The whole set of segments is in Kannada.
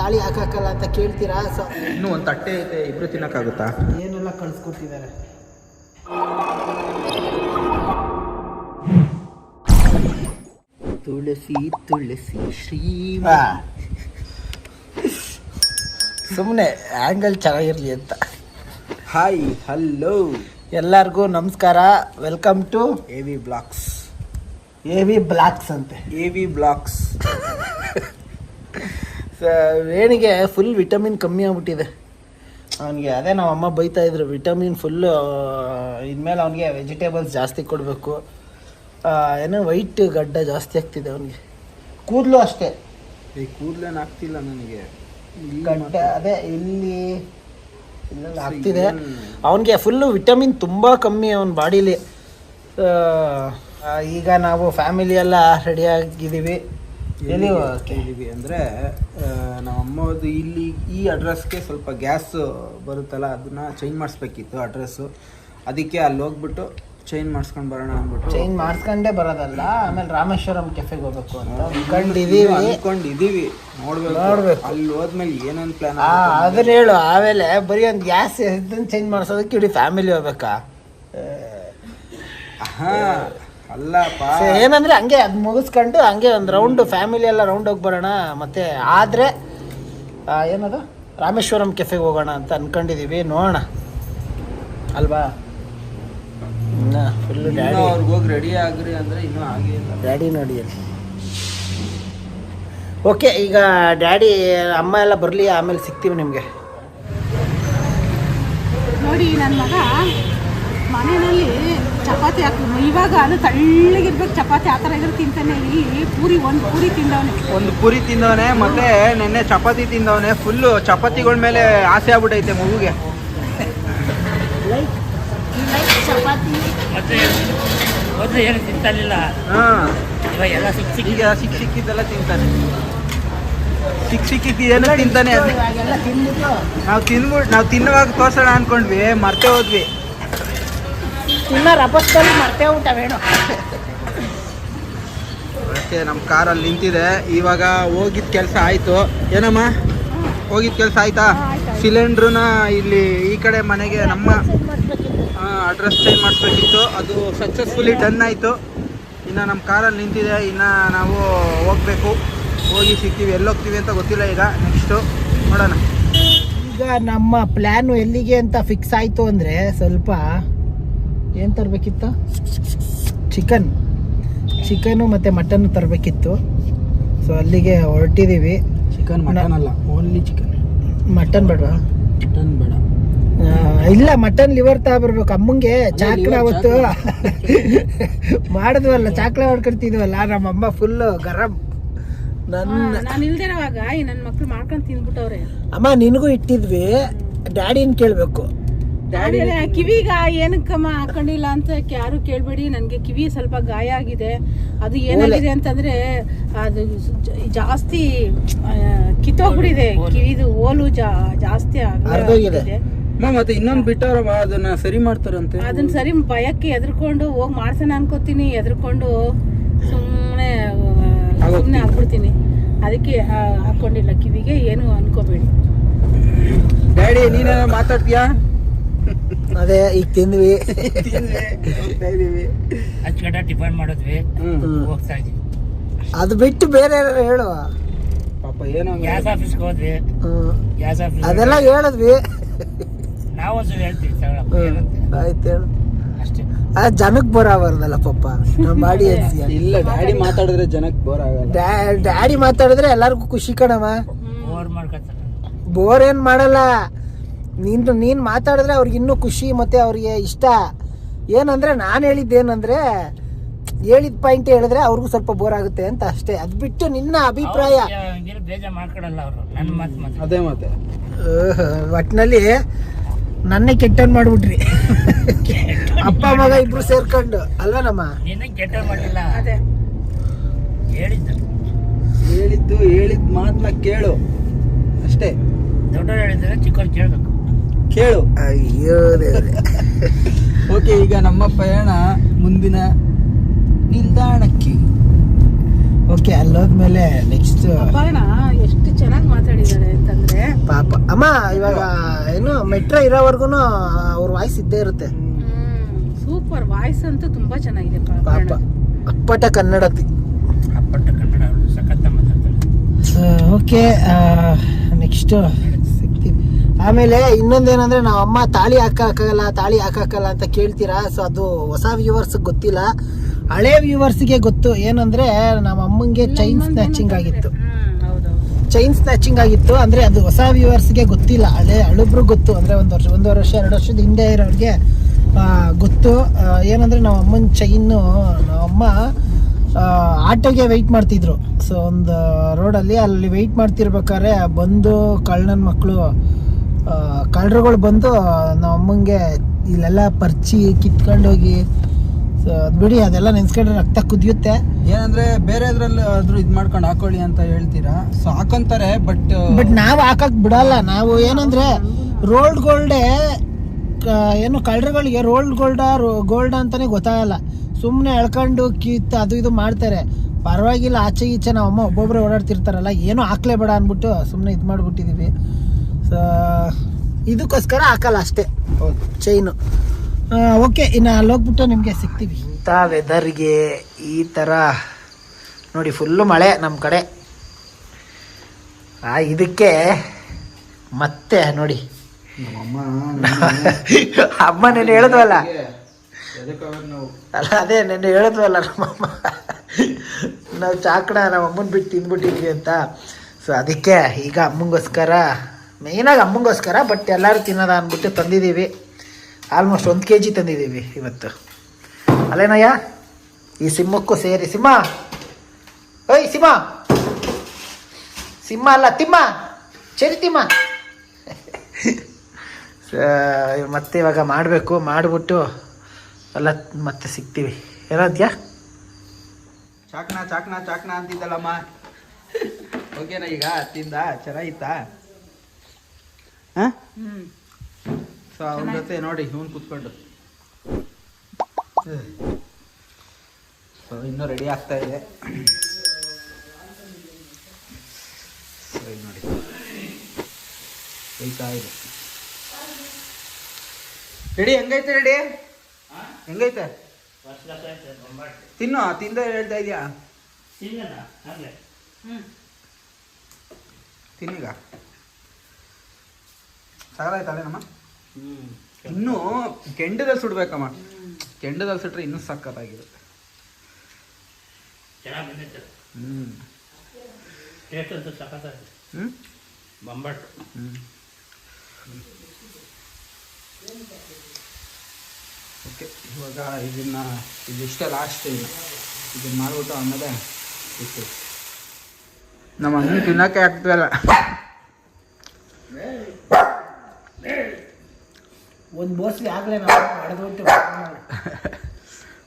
ತಾಳಿ ಹಾಕಕ್ಕಲ್ಲ ಅಂತ ಕೇಳ್ತೀರಾ? ಸೊ ಇನ್ನೂ ಒಂದು ತಟ್ಟೆ ಇದೆ ಇಬ್ರು ತಿನ್ನಕ್ಕಾಗುತ್ತಾ? ಏನೆಲ್ಲ ಕಳ್ಸ್ಕೊಟ್ಟಿದ್ದಾರೆ? ತುಳಸಿ ತುಳಸಿ ಶ್ರೀ ಸುಮ್ಮನೆ ಆ್ಯಂಗಲ್ ಚೆನ್ನಾಗಿರಲಿ ಅಂತ. ಹಾಯ್ ಹಲೋ ಎಲ್ಲರಿಗೂ ನಮಸ್ಕಾರ. Welcome to A V blocks A V blocks ಅಂತೆ. ಎ ವಿ ಬ್ಲಾಕ್ಸ್ ವೇಣಿಗೆ ಫುಲ್ ವಿಟಮಿನ್ ಕಮ್ಮಿ ಆಗ್ಬಿಟ್ಟಿದೆ. ಅವನಿಗೆ ಅದೇ ನಮ್ಮ ಅಮ್ಮ ಬೈತಾ ಇದ್ರು ವಿಟಮಿನ್ ಫುಲ್ ಇನ್ಮೇಲೆ ಅವನಿಗೆ ವೆಜಿಟೇಬಲ್ಸ್ ಜಾಸ್ತಿ ಕೊಡಬೇಕು. ಏನೋ ವೈಟ್ ಗಡ್ಡ ಜಾಸ್ತಿ ಆಗ್ತಿದೆ ಅವನಿಗೆ. ಕೂದಲು ಅಷ್ಟೇ. ಈ ಕೂದಲೇನು ಆಗ್ತಿಲ್ಲ ನನಗೆ. ಗಡ್ಡ ಅದೇ ಇಲ್ಲಿ ಇಲ್ಲೆಲ್ಲ ಆಗ್ತಿದೆ. ಅವನಿಗೆ ಫುಲ್ಲು ವಿಟಮಿನ್ ತುಂಬ ಕಮ್ಮಿ ಅವನ ಬಾಡೀಲಿ. ಈಗ ನಾವು ಫ್ಯಾಮಿಲಿ ಎಲ್ಲ ರೆಡಿ ಆಗಿದ್ದೀವಿ. ಎಲ್ಲಿ ಅಂದರೆ ನಮ್ಮ ಅಮ್ಮದು ಇಲ್ಲಿ ಈ ಅಡ್ರೆಸ್ಗೆ ಸ್ವಲ್ಪ ಗ್ಯಾಸ್ ಬರುತ್ತಲ್ಲ ಅದನ್ನ ಚೇಂಜ್ ಮಾಡಿಸ್ಬೇಕಿತ್ತು ಅಡ್ರೆಸ್ಸು ಅದಕ್ಕೆ ಅಲ್ಲಿ ಹೋಗ್ಬಿಟ್ಟು ಚೇಂಜ್ ಮಾಡಿಸ್ಕೊಂಡು ಬರೋಣ ಅಂದ್ಬಿಟ್ಟು ಚೇಂಜ್ ಮಾಡಿಸ್ಕೊಂಡೇ ಬರೋದಲ್ಲ ಆಮೇಲೆ ರಾಮೇಶ್ವರಂ ಕೆಫೆಗೆ ಹೋಗ್ಬೇಕು ಅಂತ ಅನ್ಕೊಂಡಿದೀವಿ. ಅನ್ಕೊಂಡಿದೀವಿ ನೋಡ್ಬೇಕು. ನೋಡ್ಬೇಕು. ಅಲ್ಲಿ ಹೋದ್ಮೇಲೆ ಏನೇನು ಪ್ಲಾನ್ ಅದನ್ನ ಹೇಳು. ಆಮೇಲೆ ಬರೀ ಒಂದು ಗ್ಯಾಸ್ ಇದನ್ನ ಚೇಂಜ್ ಮಾಡಿಸೋದಕ್ಕೆ ಇಡೀ ಫ್ಯಾಮಿಲಿ ಹೋಗ್ಬೇಕಾ? ಹಾ. ಅಲ್ಲಪ್ಪ. ಏನಂದ್ರೆ ಹಂಗೆ ಅದು ಮುಗಿಸ್ಕೊಂಡು ಹಂಗೆ ಒಂದು ರೌಂಡ್ ಫ್ಯಾಮಿಲಿ ಎಲ್ಲ ರೌಂಡ್ ಹೋಗಿ ಬರೋಣ. ಮತ್ತೆ ಆದ್ರೆ ಏನದು? ರಾಮೇಶ್ವರಂ ಕೆಫೆಗೆ ಹೋಗೋಣ ಅಂತ ಅನ್ಕೊಂಡಿದೀವಿ. ನೋಡೋಣ. ಅಲ್ವಾ? ಇನ್ನ ಫುಲ್ ಇನ್ನೂ ಡ್ಯಾಡಿ ಅವ್ರಿಗೆ ಹೋಗಿ ರೆಡಿ ಆಗ್ರಿ ಅಂದ್ರೆ ಇನ್ನೂ ಆಗೇ ಡ್ಯಾಡಿ ನೋಡಿ ಓಕೆ ಈಗ ಡ್ಯಾಡಿ ಅಮ್ಮ ಎಲ್ಲ ಬರಲಿ ಆಮೇಲೆ ಸಿಗ್ತೀವಿ ನಿಮಗೆ. ನೋಡಿ ನನ್ನ ಮಗ ಮನೆಯಲ್ಲಿ ಚಪಾತಿ ಹಾಕಿ ಇವಾಗ ಅದು ತಳ್ಳಗಿರ್ಬೇಕು. ಚಪಾತಿ ಆ ಥರ ಇದ್ರೆ ತಿಂತಾನೆ. ಇಲ್ಲಿ ಪೂರಿ ಒಂದು ಪೂರಿ ತಿಂದವನೆ. ಒಂದು ಪೂರಿ ತಿಂದವನೆ ಮತ್ತೆ ನೆನ್ನೆ ಚಪಾತಿ ತಿಂದವನೆ. ಫುಲ್ಲು ಚಪಾತಿಗಳ ಮೇಲೆ ಆಸೆ ಆಗ್ಬಿಟ್ಟೈತೆ ಮಗುಗೆ. ಚಪಾತಿ. ಏನು ತಿಂತಾನಿಲ್ಲ. ಹಾ. ಇವಾಗ ಎಲ್ಲ ಸಿಕ್ಕ ಸಿಕ್ಕಿದ್ದೆಲ್ಲ ತಿಂತಾನೆ. ಸಿಕ್ ಸಿಕ್ಕಿದ್ದು ಏನೋ ತಿಂತಾನೆ ನಾವು ತಿನ್ಬಿಟ್ಟು ನಾವು ತಿನ್ನುವಾಗ ತೋರ್ಸೋಣ ಅನ್ಕೊಂಡ್ವಿ ಮರ್ತೆ ಹೋದ್ವಿ. ತಿನ್ನೋ ರಭಸದಲ್ಲಿ ಮರ್ತೇ ನಮ್ಮ ಕಾರಲ್ಲಿ ನಿಂತಿದೆ. ಇವಾಗ ಹೋಗಿದ್ ಕೆಲಸ ಆಯ್ತು. ಏನಮ್ಮ? ಹೋಗಿದ ಕೆಲಸ ಆಯ್ತಾ? ಸಿಲಿಂಡ್ರನ್ನ ಇಲ್ಲಿ ಈ ಕಡೆ ಮನೆಗೆ ನಮ್ಮ ಅಡ್ರೆಸ್ ಚೇಂಜ್ ಮಾಡಿಸ್ಬೇಕಿತ್ತು. ಅದು ಸಕ್ಸಸ್ಫುಲಿ ಡನ್ ಆಯಿತು. ಇನ್ನು ನಮ್ಮ ಕಾರಲ್ಲಿ ನಿಂತಿದೆ. ಇನ್ನು ನಾವು ಹೋಗಬೇಕು. ಹೋಗಿ ಸಿಗ್ತೀವಿ. ಎಲ್ಲೋಗ್ತೀವಿ ಅಂತ ಗೊತ್ತಿಲ್ಲ ಈಗ. ನೆಕ್ಸ್ಟು ನೋಡೋಣ. ಈಗ ನಮ್ಮ ಪ್ಲ್ಯಾನು ಎಲ್ಲಿಗೆ ಅಂತ ಫಿಕ್ಸ್ ಆಯಿತು ಅಂದರೆ ಸ್ವಲ್ಪ ಏನು ತರಬೇಕಿತ್ತು? ಚಿಕನ್. ಚಿಕನು ಮತ್ತು ಮಟನ್ ತರಬೇಕಿತ್ತು. ಸೊ ಅಲ್ಲಿಗೆ ಹೊರಟಿದ್ದೀವಿ ಚಿಕನ್ ಮಟನ್ ಅಲ್ಲ ಓನ್ಲಿ ಚಿಕನ್ ಮಟನ್ ಬೇಡವಾ ಮಟನ್ ಬೇಡ. ಇಲ್ಲ ಮಟನ್ ಲಿವರ್ ತಗೊಬರ್ಬೇಕು ಅಮ್ಮಂಗೆ ಚಾಕ್ಲ ಅವತ್ತು. ಮಾಡಿದ್ವಲ್ಲ ಚಾಕ್ಲ ನಮ್ಮ ಅಮ್ಮ ಫುಲ್ಲು ಗರಂ. ನನ್ನ ನಾನು ಇಲ್ದಿರೋವಾಗ ಈ ನನ್ನ ಮಕ್ಳು ಮಾಡ್ಕೊಂಡು ತಿಂದ್ಬಿಟ್ಟವ್ರೆ. ಅಮ್ಮ ನಿನಗೂ ಇಟ್ಟಿದ್ವಿ. ಡ್ಯಾಡಿನ ಕೇಳಬೇಕು. ಆಮೇಲೆ ಕಿವಿಗ ಏನಕ್ಕಮ್ಮ ಹಾಕೊಂಡಿಲ್ಲ ಅಂತ ಯಾರು ಕೇಳ್ಬೇಡಿ. ನನಗೆ ಕಿವಿ ಸ್ವಲ್ಪ ಗಾಯ ಆಗಿದೆ. ಅದು ಏನಾಗಿದೆ ಅಂತಂದ್ರೆ ಅದು ಜಾಸ್ತಿ ಕಿತ್ತೋಗ್ಬಿಟ್ಟಿದೆ. ಕಿವಿದು ಓಲು ಜಾಸ್ತಿ. ಆಗಿದೆ. ಮತ್ತೆ ಇನ್ನೊಂದು ಬಿಟ್ಟಾರಮ್ಮ ಅದನ್ನ ಸರಿ ಮಾಡ್ತಾರಂತೆ. ಅದನ್ನ ಸರಿ ಭಯಕ್ಕೆ ಎದ್ರಕೊಂಡು ಹೋಗಿ ಮಾಡ್ಸೋಣ ಅನ್ಕೋತೀನಿ. ಎದ್ರಕೊಂಡು ಸುಮ್ಮನೆ ಸುಮ್ಮನೆ ಹಾಕ್ಬಿಡ್ತೀನಿ ಅದಕ್ಕೆ ಹಾಕೊಂಡಿಲ್ಲ. ಕಿವಿಗೆ ಏನು ಅನ್ಕೋಬೇಡಿ. ಡ್ಯಾಡಿ ನೀನ ಮಾತಾಡ್ತೀಯಾ? ಅದೇ ಈಗ ತಿಂದ್ವಿ. ಟಿಫನ್ ಮಾಡಿದ್ವಿ. ಹೋಗ್ತಾ ಇದೀವಿ. ಅದು ಬಿಟ್ಟು ಬೇರೆ ಏನಾರು ಹೇಳು ಪಾಪ ಏನೋ ಗ್ಯಾಸ್ ಆಫೀಸ್ಗೆ ಹೋದ್ವಿ. ಗ್ಯಾಸ್ ಆಫೀಸ್ ಅದೆಲ್ಲ ಹೇಳಿದ್ವಿ. ನಾವು ಒಂದ್ಸಲ ಹೇಳ್ತೀವಿ ಆಯ್ತು ಹೇಳು. ಅಷ್ಟೇ. ಆ ಬೋರ್ ಆಗಬಾರ್ದಲ್ಲ ಪಪ್ಪ ನಮ್ಮ ಆಡಿಯನ್ಸ್ ಇಲ್ಲ ಡ್ಯಾಡಿ ಮಾತಾಡಿದ್ರೆ ಜನಕ್ಕೆ ಬೋರ್ ಆಗಲ್ಲ. ಡ್ಯಾಡಿ ಮಾತಾಡಿದ್ರೆ ಎಲ್ಲರಿಗೂ ಖುಷಿ ಕಣವ ಬೋರ್ ಮಾಡ್ಕೊತಾರೆ. ಬೋರ್ ಏನ್ ಮಾಡಲ್ಲ. ನೀನು ನೀನು ಮಾತಾಡಿದ್ರೆ ಅವ್ರಿಗೆ ಇನ್ನೂ ಖುಷಿ ಮತ್ತು ಅವ್ರಿಗೆ ಇಷ್ಟ. ಏನಂದರೆ ನಾನು ಹೇಳಿದ್ದೇನಂದರೆ ಹೇಳಿದ ಪಾಯಿಂಟ್ ಹೇಳಿದ್ರೆ ಅವ್ರಿಗೂ ಸ್ವಲ್ಪ ಬೋರ್ ಆಗುತ್ತೆ ಅಂತ ಅಷ್ಟೇ. ಅದು ಬಿಟ್ಟು ನಿನ್ನ ಅಭಿಪ್ರಾಯ. ಅದೇ ಮತ್ತೆ. ಒಟ್ಟಿನಲ್ಲಿ ನನ್ನೇ ಕೆಟ್ಟನ್ ಮಾಡ್ಬಿಟ್ರಿ. ಅಪ್ಪ ಮಗ ಇಬ್ರು ಸೇರ್ಕೊಂಡು ಅಲ್ವಾ ನಮ್ಮ? ನಿನ್ನ ಕೆಟ್ಟ ಮಾಡಿಲ್ಲ ಅದೇ. ಹೇಳಿದ್ದು. ಹೇಳಿದ್ದು ಹೇಳಿದ ಮಾತನ್ನ ಕೇಳು. ಅಷ್ಟೇ. ದೊಡ್ಡವ್ರು ಹೇಳಿದ್ರೆ ಚಿಕ್ಕವ್ರು ಕೇಳ್ಬೇಕು. ಕೇಳು. ಅಯ್ಯೋ ದೇವ್ರೆ. ಓಕೆ ಈಗ ನಮ್ಮ ಪ್ರಯಾಣ ಮುಂದಿನ ನಿಲ್ದಾಣಕ್ಕೆ. ಓಕೆ ಅಲ್ಲೋದ್ಮೇಲೆ ನೆಕ್ಸ್ಟ್ ಪಯಣ ಎಷ್ಟು ಚೆನ್ನಾಗಿ ಮಾತಾಡಿದ್ದಾರೆ ಅಮ್ಮ ಇವಾಗ ಏನು ಮೆಟ್ರೋ ಇರೋವರೆಗೂ ಅವ್ರ ವಾಯ್ಸ್ ಇದ್ದೇ ಇರುತ್ತೆ. ಸೂಪರ್ ವಾಯ್ಸ್ ಅಂತೂ ತುಂಬಾ ಚೆನ್ನಾಗಿದೆ ಪಾಪ. ಅಪ್ಪಟ ಕನ್ನಡತಿ. ಅಪ್ಪಟ ಕನ್ನಡ ಸಖತ್ತ ಮಾತಾಡ್ತಾಳೆ ಓಕೆ ನೆಕ್ಸ್ಟ್ ಆಮೇಲೆ ಇನ್ನೊಂದೇನಂದ್ರೆ ನಾವು ಅಮ್ಮ ತಾಳಿ ಹಾಕಕ್ಕಾಗಲ್ಲ ತಾಳಿ ಹಾಕಕ್ಕಲ್ಲ ಅಂತ ಕೇಳ್ತೀರಾ? ಸೊ ಅದು ಹೊಸ ವ್ಯೂವರ್ಸ್ ಗೊತ್ತಿಲ್ಲ. ಹಳೆ ವ್ಯೂವರ್ಸ್ಗೆ ಗೊತ್ತು. ಏನಂದ್ರೆ ನಮ್ಮ ಅಮ್ಮಂಗೆ ಚೈನ್ ಸ್ನ್ಯಾಚಿಂಗ್ ಆಗಿತ್ತು. ಚೈನ್ ಸ್ನ್ಯಾಚಿಂಗ್ ಆಗಿತ್ತು. ಅಂದ್ರೆ ಅದು ಹೊಸ ವ್ಯೂವರ್ಸ್ಗೆ ಗೊತ್ತಿಲ್ಲ. ಹಳೆ ಹಳುಬ್ರು ಗೊತ್ತು. ಅಂದ್ರೆ ಒಂದು ವರ್ಷ ಒಂದೂವರೆ ವರ್ಷ ಎರಡು ವರ್ಷದ ಹಿಂದೆ ಇರೋರಿಗೆ ಗೊತ್ತು. ಏನಂದ್ರೆ ನಮ್ಮ ಅಮ್ಮನ ಚೈನು ನಮ್ಮ ಅಮ್ಮ ಆಟೋಗೆ ವೆಯ್ಟ್ ಮಾಡ್ತಿದ್ರು. ಸೊ ಒಂದು ರೋಡಲ್ಲಿ ಅಲ್ಲಿ ವೆಯ್ಟ್ ಮಾಡ್ತಿರ್ಬೇಕಾದ್ರೆ ಬಂದು ಕಳ್ಳನ ಮಕ್ಕಳು ಕಳ್ಳರುಗಳು ಬಂದು ನಮ್ಮಂಗೆ ಇಲ್ಲೆಲ್ಲ ಪರ್ಚಿ ಕಿತ್ಕೊಂಡೋಗಿ ಬಿಡಿ ಅದೆಲ್ಲ ನೆನ್ಸ್ಕೊಂಡ್ರೆ ರಕ್ತ ಕುದಿಯುತ್ತೆ. ಏನಂದ್ರೆ ಬೇರೆ ಅದ್ರಲ್ಲಿ ಆದ್ರೂ ಇದ್ ಮಾಡ್ಕೊಂಡು ಹಾಕೊಳ್ಳಿ ಅಂತ ಹೇಳ್ತೀರಾ? ಸೊ ಹಾಕೊಂತಾರೆ ಬಟ್ ಬಟ್ ನಾವು ಹಾಕಕ್ ಬಿಡಲ್ಲ. ನಾವು ಏನಂದ್ರೆ ರೋಲ್ಡ್ ಗೋಲ್ಡೇ ಏನು ಕಳ್ಳರುಗಳಿಗೆ ರೋಲ್ಡ್ ಗೋಲ್ಡ ಗೋಲ್ಡ್ ಅಂತಾನೆ ಗೊತ್ತಾಗಲ್ಲ. ಸುಮ್ಮನೆ ಎಳ್ಕೊಂಡು ಕಿತ್ತು ಅದು ಇದು ಮಾಡ್ತಾರೆ. ಪರವಾಗಿಲ್ಲ ಆಚೆ ಈಚೆ ನಾವು ಅಮ್ಮ ಒಬ್ಬೊಬ್ಬರೇ ಓಡಾಡ್ತಿರ್ತಾರಲ್ಲ ಏನೂ ಹಾಕ್ಲೇಬೇಡ ಅಂದ್ಬಿಟ್ಟು ಸುಮ್ಮನೆ ಇದು ಮಾಡಿಬಿಟ್ಟಿದ್ದೀವಿ ಸೊ ಇದಕ್ಕೋಸ್ಕರ ಹಾಕಲ್ಲ ಅಷ್ಟೇ. ಚೈನು ಓಕೆ ಇನ್ನು ಅಲ್ಲಿ ಹೋಗ್ಬಿಟ್ಟು ನಿಮಗೆ ಸಿಗ್ತೀವಿ. ಇಂಥ ವೆದರ್ಗೆ ಈ ಥರ ನೋಡಿ ಫುಲ್ಲು ಮಳೆ ನಮ್ಮ ಕಡೆ. ಆ ಇದಕ್ಕೆ ಮತ್ತೆ ನೋಡಿ. ಅಮ್ಮ ನೆನ್ನೆ ಹೇಳಿದ್ವಲ್ಲ. ಅಲ್ಲ ಅದೇ ನೆನ್ನೆ ಹೇಳಿದ್ವಲ್ಲ ನಮ್ಮಮ್ಮ ನಾವು ಚಾಕಣ ನಮ್ಮ ಅಮ್ಮನ ಬಿಟ್ಟು ತಿಂದ್ಬಿಟ್ಟಿದ್ವಿ ಅಂತ. ಸೊ ಅದಕ್ಕೆ ಈಗ ಅಮ್ಮಂಗೋಸ್ಕರ ಮೇಯ್ನಾಗಿ ಅಮ್ಮಂಗೋಸ್ಕರ ಬಟ್ ಎಲ್ಲರೂ ತಿನ್ನೋದ ಅಂದ್ಬಿಟ್ಟು ತಂದಿದ್ದೀವಿ. ಆಲ್ಮೋಸ್ಟ್ ಒಂದು ಕೆ ಜಿ ತಂದಿದ್ದೀವಿ ಇವತ್ತು. ಅಲ್ಲೇನಯ್ಯ? ಈ ಸಿಂಹಕ್ಕೂ ಸೇರಿ, ಸಿಂಹ! ಓಯ್ ಸಿಂಹ! ಸಿಂಹ ಅಲ್ಲ, ತಿಮ್ಮ! ಚರಿ, ತಿಮ್ಮ! ಮತ್ತೆ ಇವಾಗ ಮಾಡಬೇಕು, ಮಾಡಿಬಿಟ್ಟು ಎಲ್ಲ ಮತ್ತೆ ಸಿಗ್ತೀವಿ. ಏನಾದ್ಯಾ ಚಾಕ್ನಾ ಚಾಕ್ನಾ ಚಾಕ್ನಾ ಅಂತಿದ್ದಲ್ಲಮ್ಮ. ಓಕೆನಾ ಈಗ, ತಿಂದ, ಚೆನ್ನಾಗಿತ್ತಾ? ಹಾ? ಸೊ ಅವ್ನ ಜೊತೆ ನೋಡಿ ಇವನ್ ಕೂತ್ಕೊಂಡು. ಸೊ ಇನ್ನೂ ರೆಡಿ ಆಗ್ತಾ ಇದೆ. ಸೊ ಇಲ್ಲಿ ನೋಡಿ. ಬೇಯ್ತಾ ಇದೆ. ರೆಡಿ ಹೆಂಗೈತೆ ರೆಡಿ ಹೆಂಗೈತೆ? ತಿನ್ನು ತಿಂದ ಹೇಳ್ತಾ ಇದೆಯಾ? ತಿನ್ನಲ್ಲ ಆಗ್ಲೇ ಹ್ಮ್ ತಿನ್ನೀಗ? ಸಾಕಾಯ್ತಲ್ಲ ನಮ್ಮ? ಹ್ಮ್. ಇನ್ನೂ ಕೆಂಡದಲ್ಲಿ ಸುಡ್ಬೇಕಮ್ಮ. ಕೆಂಡದಲ್ಲಿ ಸುಟ್ರೆ ಇನ್ನೂ ಸಕ್ಕತ್ತಾಗಿರುತ್ತೆ ಹ್ಞೂ ಟೇಸ್ಟ್ ಅಂತೂ ಸಖತ್ತಾಗಿದೆ. ಓಕೆ ಇವಾಗ ಇದನ್ನ ಇದಿಷ್ಟೇ ಲಾಸ್ಟ್ ಇನ್ನು. ಇದನ್ನ ಮಾಡ್ಬಿಟ್ಟು ಆಮೇಲೆ ನಮ್ಮ ಅಣ್ಣ ತಿನ್ನಕ್ಕೆ ಆಗ್ತದಲ್ಲ. ಒಂದು ಬೋಸ್ಲಿ ಆಗಲೇ ನಾವು ಹೊಡೆದ್ಬಿಟ್ಟು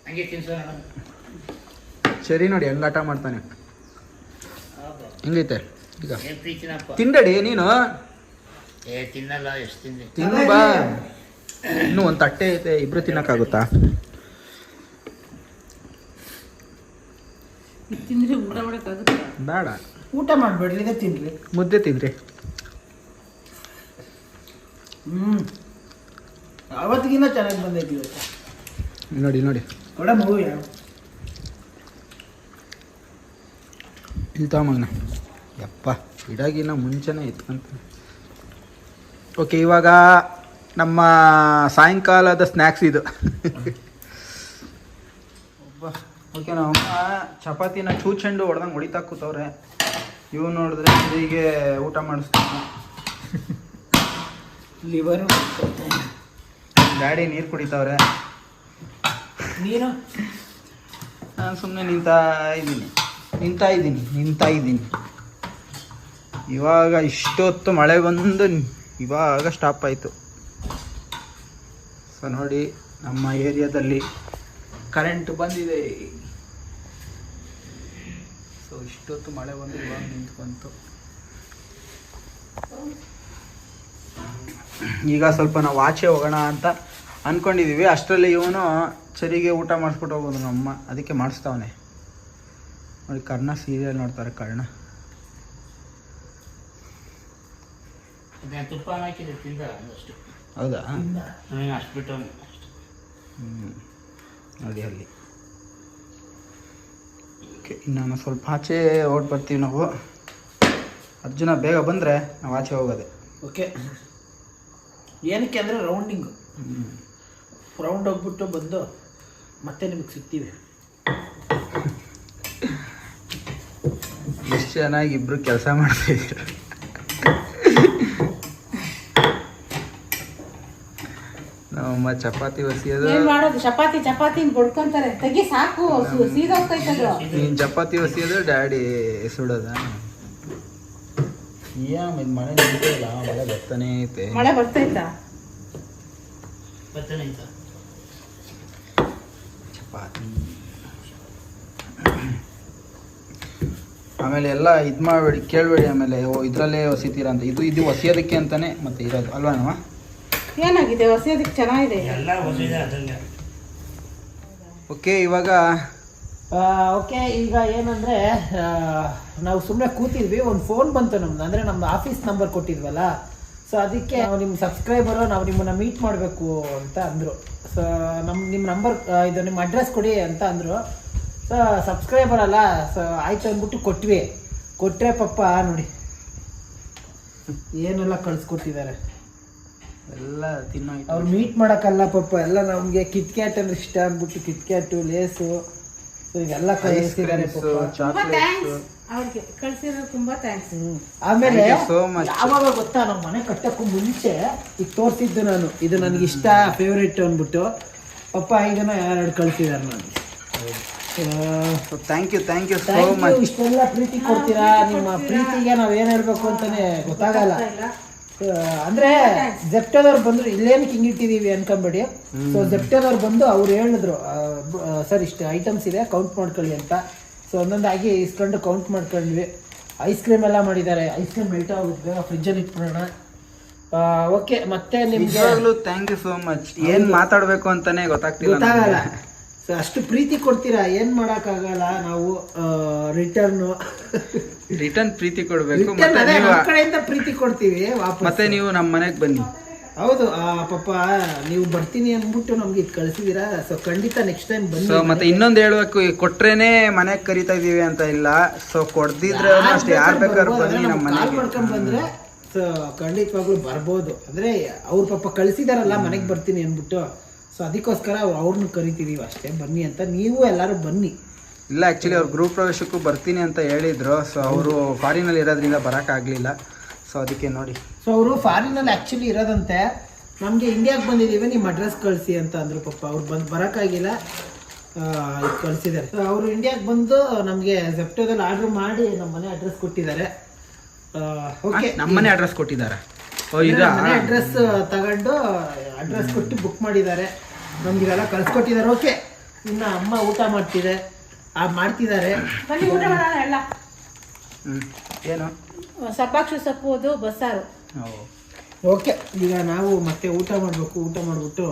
ಹಂಗೆ ತಿನ್ಸೋಣ ಸರಿ ನೋಡಿ ಹೆಂಗ್ ಆಟ ಮಾಡ್ತಾನೆ. ಹೆಂಗೈತೆ? ಈಗ. ತಿಂದಡಿ ನೀನು? ಏ ತಿನ್ನಲ್ಲ ಎಷ್ಟು ತಿಂದೆ? ತಿನ್ನು ಬಾ. ಇನ್ನೂ ಒಂದು ತಟ್ಟೆ ಐತೆ ಇಬ್ರು ತಿನ್ನಕ್ಕಾಗುತ್ತಾ? ತಿಂದ್ರೆ ಊಟ ಮಾಡೋಕ್ಕಾಗುತ್ತೆ? ಬೇಡ. ಊಟ ಮಾಡಬೇಡ್ರಿ ಇದೇ ತಿನ್ರಿ. ಮುದ್ದೆ ತಿಂದ್ರಿ ಹ್ಞೂ ಅವತ್ತಿಗಿನ್ನ ಚೆನ್ನಾಗಿ ಬಂದೈತಿ ಇವತ್ತು. ನೋಡಿ ನೋಡಿ. ಕೊಡ ಮಗು ಇಲ್ಲಿ ತಗೊಂಬಗ್ನ ಯಪ್ಪ ಇಡಾಗಿನ ಮುಂಚೆನೇ ಎತ್ಕೊಂತ ಓಕೆ ಇವಾಗ ನಮ್ಮ ಸಾಯಂಕಾಲದ ಸ್ನ್ಯಾಕ್ಸ್ ಇದು. ಓಕೆ ನಮ್ಮ ಚಪಾತಿನ ಚೂಚೆಂಡು ಹೊಡೆದಂಗೆ ಹೊಡಿತಾ ಕೂತವ್ರೆ. ಇವು ನೋಡಿದ್ರೆ ಹೀಗೆ ಊಟ ಮಾಡಿಸ್ತಾನೆ. ಲಿವರು ಡ್ಯಾಡಿ ನೀರು ಕುಡಿತಾವ್ರೆ. ನೀನು? ನಾನು ಸುಮ್ಮನೆ ನಿಂತಾ ಇದ್ದೀನಿ. ನಿಂತಾ ಇದ್ದೀನಿ ನಿಂತಾ ಇದ್ದೀನಿ. ಇವಾಗ ಇಷ್ಟೊತ್ತು ಮಳೆ ಬಂದು ಇವಾಗ ಸ್ಟಾಪ್ ಆಯಿತು. ಸೊ ನೋಡಿ ನಮ್ಮ ಏರಿಯಾದಲ್ಲಿ ಕರೆಂಟ್ ಬಂದಿದೆ. ಸೊ ಇಷ್ಟೊತ್ತು ಮಳೆ ಬಂದು ಇವಾಗ ನಿಂತ್ಕೊಂತು. ಈಗ ಸ್ವಲ್ಪ ನಾವು ಆಚೆ ಹೋಗೋಣ ಅಂತ ಅನ್ಕೊಂಡಿದೀವಿ. ಅಷ್ಟರಲ್ಲಿ ಇವನು ಚರಿಗೆ ಊಟ ಮಾಡಿಸ್ಬಿಟ್ಟು ಹೋಗೋದು ನಮ್ಮ ಅದಕ್ಕೆ ಮಾಡಿಸ್ತಾವನೆ. ನೋಡಿ ಕರ್ಣ ಸೀರಿಯಲ್ ನೋಡ್ತಾರೆ ಕರ್ಣ. ಹೌದಾ? ಹ್ಞೂ ನೋಡಿ ಅಲ್ಲಿ ಓಕೆ ಇನ್ನು ಸ್ವಲ್ಪ ಆಚೆ ಓಡ್ ಬರ್ತೀವಿ ನಾವು. ಅರ್ಜುನ ಬೇಗ ಬಂದರೆ ನಾವು ಆಚೆ ಹೋಗೋದೆ. ಓಕೆ. ಏನಕ್ಕೆ ಅಂದರೆ ರೌಂಡಿಂಗು ರೌಂಡ್ ಹೋಗ್ಬಿಟ್ಟು ಬಂದು ಮತ್ತೆ ನಿಮಗೆ ಸಿಗ್ತೀವಿ. ಎಷ್ಟು ಚೆನ್ನಾಗಿ ಇಬ್ಬರು ಕೆಲಸ ಮಾಡ್ತೀವಿ ನಮ್ಮಮ್ಮ ಚಪಾತಿ ಒಸಿಯೋದು. ಏನ್ ಮಾಡೋದು? ಚಪಾತಿ ಚಪಾತಿ ಬಡ್ಕೊಂತಾರೆ. ತಗಿ ಸಾಕು. ಸೀದೋಗ್ತೈತದು ನೀನು ಚಪಾತಿ ಒಸಿಯೋದು ಡ್ಯಾಡಿ ಸುಡೋದ? ಇದು ಮಳೆ ನಿಂತಿಲ್ಲ? ಮಳೆ ಬರ್ತಾನೆ ಐತೆ. ಮಳೆ ಬರ್ತೈತಾ ಬರ್ತಾನೆ ಆಯ್ತಾ ಆಮೇಲೆ ಎಲ್ಲ ಇದು ಮಾಡಬೇಡಿ ಕೇಳಬೇಡಿ ಆಮೇಲೆ ಓ ಇದರಲ್ಲೇ ಹೊಸಿತೀರ ಅಂತ. ಇದು ಇದು ಹೊಸಿಯೋದಕ್ಕೆ ಅಂತಾನೆ ಮತ್ತೆ ಇರೋದು. ಅಲ್ವಾ ನಮ್ಮ? ಏನಾಗಿದೆ? ಹೊಸಿಯೋದಕ್ಕೆ ಚೆನ್ನಾಗಿದೆ ಎಲ್ಲ ಹೊಸಿದೆ ಓಕೆ ಇವಾಗ? ಓಕೆ ಈಗ ಏನಂದರೆ ನಾವು ಸುಮ್ಮನೆ ಕೂತಿದ್ವಿ ಒಂದು ಫೋನ್ ಬಂತು ನಮ್ದು. ಅಂದರೆ ನಮ್ಮ ಆಫೀಸ್ ನಂಬರ್ ಕೊಟ್ಟಿದ್ವಲ್ಲ. ಸೊ ಅದಕ್ಕೆ ನಾವು ನಿಮ್ಮ ಸಬ್ಸ್ಕ್ರೈಬರು ನಾವು ನಿಮ್ಮನ್ನು ಮೀಟ್ ಮಾಡಬೇಕು ಅಂತ ಅಂದರು. ಸೊ ನಮ್ಮ ನಿಮ್ಮ ನಂಬರ್ ಇದು ನಿಮ್ಮ ಅಡ್ರೆಸ್ ಕೊಡಿ ಅಂತ ಅಂದರು. ಸೊ ಸಬ್ಸ್ಕ್ರೈಬರ್ ಅಲ್ಲ ಸೊ ಆಯ್ತು ಅಂದ್ಬಿಟ್ಟು ಕೊಟ್ವಿ. ಕೊಟ್ಟರೆ ಪಪ್ಪ ನೋಡಿ. ಏನೆಲ್ಲ ಕಳಿಸ್ಕೊಟ್ಟಿದ್ದಾರೆ. ಎಲ್ಲ ತಿನ್ನೋ. ಅವ್ರು ಮೀಟ್ ಮಾಡೋಕ್ಕಲ್ಲ ಪಪ್ಪ ಎಲ್ಲ ನಮಗೆ ಕಿಟ್ ಕ್ಯಾಟ್ ಅಂದ್ರೆ ಇಷ್ಟ ಅಂದ್ಬಿಟ್ಟು ಕಿಟ್ ಕ್ಯಾಟು ಲೇಸು ಸೊ ಇದೆಲ್ಲ ಕಳಿಸ್ತಿದ್ದಾರೆ. ಆಮೇಲೆ. ಯಾವಾಗ ಗೊತ್ತಾ ನಾವು ಮನೆ ಕಟ್ಟಕ್ಕೂ ಮುಂಚೆ ಈಗ ತೋರಿಸಿದ್ದು ನಾನು. ಇದು ನನಗೆ ಇಷ್ಟ ಫೇವ್ರೇಟ್ ಅಂದ್ಬಿಟ್ಟು. ಪಪ್ಪ ಇದನ್ನ ಎರಡು ಕಳಿಸಿದ್ದಾರೆ ನಾನು so thank you thank you so much ಇಷ್ಟೆಲ್ಲ ಪ್ರೀತಿ ಕೊಡ್ತೀರಾ? ನಿಮ್ಮ ಪ್ರೀತಿಗೆ ನಾವು ಏನು ಹೇಳ್ಬೇಕು ಅಂತಾನೆ ಗೊತ್ತಾಗಲ್ಲ. ಅಂದ್ರೆ ಜೆಪ್ಟೋದವ್ರು ಬಂದ್ರು ಇಲ್ಲೇನಕ್ಕೆ ಹಿಂಗಿಟ್ಟಿದೀವಿ ಅನ್ಕೊಂಬೇಡಿ. ಸೊ ಜೆಪ್ಟೋದವ್ರು ಬಂದು ಅವ್ರು ಹೇಳಿದ್ರು ಸರ್ ಇಷ್ಟು ಐಟಮ್ಸ್ ಇದೆ ಕೌಂಟ್ ಮಾಡ್ಕೊಳ್ಳಿ ಅಂತ. ಸೊ ಒಂದೊಂದಾಗಿ ಇಸ್ಕೊಂಡು ಕೌಂಟ್ ಮಾಡ್ಕೊಂಡ್ವಿ. ಐಸ್ ಕ್ರೀಮ್ ಎಲ್ಲ ಮಾಡಿದ್ದಾರೆ. ಐಸ್ ಕ್ರೀಮ್ ಮೆಲ್ಟ್ ಆಗುತ್ತೆ. ಬೇಗ ಫ್ರಿಜ್ಜಲ್ಲಿ ಇಟ್ಬಿಡೋಣ. ಓಕೆ ಮತ್ತೆ ನಿಮ್ಗೆ ಥ್ಯಾಂಕ್ ಯು ಸೋ ಮಚ್ ಏನು ಮಾತಾಡಬೇಕು ಅಂತಾನೆ ಗೊತ್ತಾಗ್ತಿಲ್ಲ ಗೊತ್ತಾಗಲ್ಲ. ಸೊ ಅಷ್ಟು ಪ್ರೀತಿ ಕೊಡ್ತೀರಾ? ಏನ್ ಮಾಡಕ್ಕಾಗಲ್ಲ? ನಾವು ರಿಟರ್ನ್ ರಿಟರ್ನ್ ಪ್ರೀತಿ ಕೊಡ್ಬೇಕು ರಿಟರ್ನ್ ಅದೇ ನಮ್ಮ ಕಡೆಯಿಂದ ಪ್ರೀತಿ ಕೊಡ್ತೀವಿ ವಾಪಸ್ ಮತ್ತೆ ನೀವು ನಮ್ಮ ಮನೆಗೆ ಬನ್ನಿ. ಹೌದು ಆ, ಪಾಪ ನೀವು ಬರ್ತೀನಿ ಅಂದ್ಬಿಟ್ಟು ನಮ್ಗೆ ಇದು ಕಳ್ಸಿದೀರಾ? ಸೊ ಖಂಡಿತ ನೆಕ್ಸ್ಟ್ ಟೈಮ್ ಬನ್ನಿ ಸೊ ಮತ್ತೆ ಇನ್ನೊಂದು ಹೇಳಬೇಕು ಈ ಕೊಟ್ರೇನೆ ಮನೆಗೆ ಕರಿತಾ ಇದೀವಿ ಅಂತ ಇಲ್ಲ. ಸೊ ಕೊಡ್ದಿದ್ರೆ ಅಷ್ಟೇ ಯಾರು ಬೇಕಾದ್ರೂ ಬನ್ನಿ ನಮ್ಮ ಮನೆಗೆ. ಮಾಡ್ಕೊಂಡ್ ಬಂದ್ರೆ ಸೊ ಖಂಡಿತವಾಗ್ಲೂ ಬರ್ಬೋದು. ಅಂದ್ರೆ ಅವ್ರ ಪಾಪ ಕಳ್ಸಿದಾರಲ್ಲ ಮನೆಗೆ ಬರ್ತೀನಿ ಅಂದ್ಬಿಟ್ಟು. ಸೊ ಅದಕ್ಕೋಸ್ಕರ ಅವ್ರನ್ನ ಕರಿತಿದೀವಿ ಅಷ್ಟೇ. ಬನ್ನಿ ಅಂತ. ನೀವು ಎಲ್ಲರೂ ಬನ್ನಿ. ಇಲ್ಲ ಆ್ಯಕ್ಚುಲಿ ಅವ್ರು ಗ್ರೂಪ್ ಪ್ರವೇಶಕ್ಕೂ ಬರ್ತೀನಿ ಅಂತ ಹೇಳಿದ್ರು. ಸೊ ಅವರು ಫಾರಿನಲ್ಲಿ ಇರೋದ್ರಿಂದ ಬರೋಕ್ಕಾಗಲಿಲ್ಲ ಸೊ ಅದಕ್ಕೆ ನೋಡಿ. ಸೊ ಅವರು ಫಾರಿನಲ್ಲಿ ಆ್ಯಕ್ಚುಲಿ ಇರೋದಂತೆ. ನಮಗೆ ಇಂಡಿಯಾಗೆ ಬಂದಿದ್ದೀವಿ. ನಿಮ್ಮ ಅಡ್ರೆಸ್ ಕಳಿಸಿ ಅಂತ ಅಂದರು ಪಪ್ಪ ಅವ್ರು ಬಂದು ಬರೋಕ್ಕಾಗಿಲ್ಲ ಕಳಿಸಿದ್ದಾರೆ ಸೊ ಅವರು ಇಂಡಿಯಾಗೆ ಬಂದು ನಮಗೆ ಜೆಪ್ಟೋದಲ್ಲಿ ಆರ್ಡ್ರ್ ಮಾಡಿ ನಮ್ಮ ಮನೆ ಅಡ್ರೆಸ್ ಕೊಟ್ಟಿದ್ದಾರೆ ಓಕೆ ನಮ್ಮನೆ ಅಡ್ರೆಸ್ ಕೊಟ್ಟಿದ್ದಾರೆ. ಮನೆ ಅಡ್ರೆಸ್ ತಗೊಂಡು ಅಡ್ರೆಸ್ ಕೊಟ್ಟು ಬುಕ್ ಮಾಡಿದ್ದಾರೆ. ನಮ್ಗೆ ಇದೆಲ್ಲ ಕಳ್ಸ್ಕೊಟ್ಟಿದ್ದಾರೆ ಓಕೆ ಇನ್ನು ಅಮ್ಮ ಊಟ ಮಾಡ್ತಿದೆ. ಆ ಮಾಡ್ತಿದ್ದಾರೆ. ಬನ್ನಿ ಊಟ ಮಾಡೋಣ ಎಲ್ಲ. ಏನು? ಸಬ್ಬಾಕ್ಷಿ ಸೊಪ್ಪು ಬಸ್ಸಾರು. ಓಕೆ ಈಗ ನಾವು ಮತ್ತೆ ಊಟ ಮಾಡಬೇಕು ಊಟ ಮಾಡಿಬಿಟ್ಟು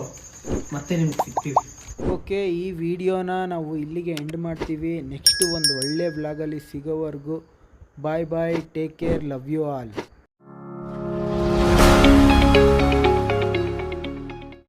ಮತ್ತೆ ನಿಮ್ಗೆ ಸಿಗ್ತೀವಿ. ಓಕೆ ಈ ವಿಡಿಯೋನ ನಾವು ಇಲ್ಲಿಗೆ ಎಂಡ್ ಮಾಡ್ತೀವಿ. ನೆಕ್ಸ್ಟ್ ಒಂದು ಒಳ್ಳೆ ಬ್ಲಾಗಲ್ಲಿ ಸಿಗೋವರೆಗೂ. Bye bye take care love you all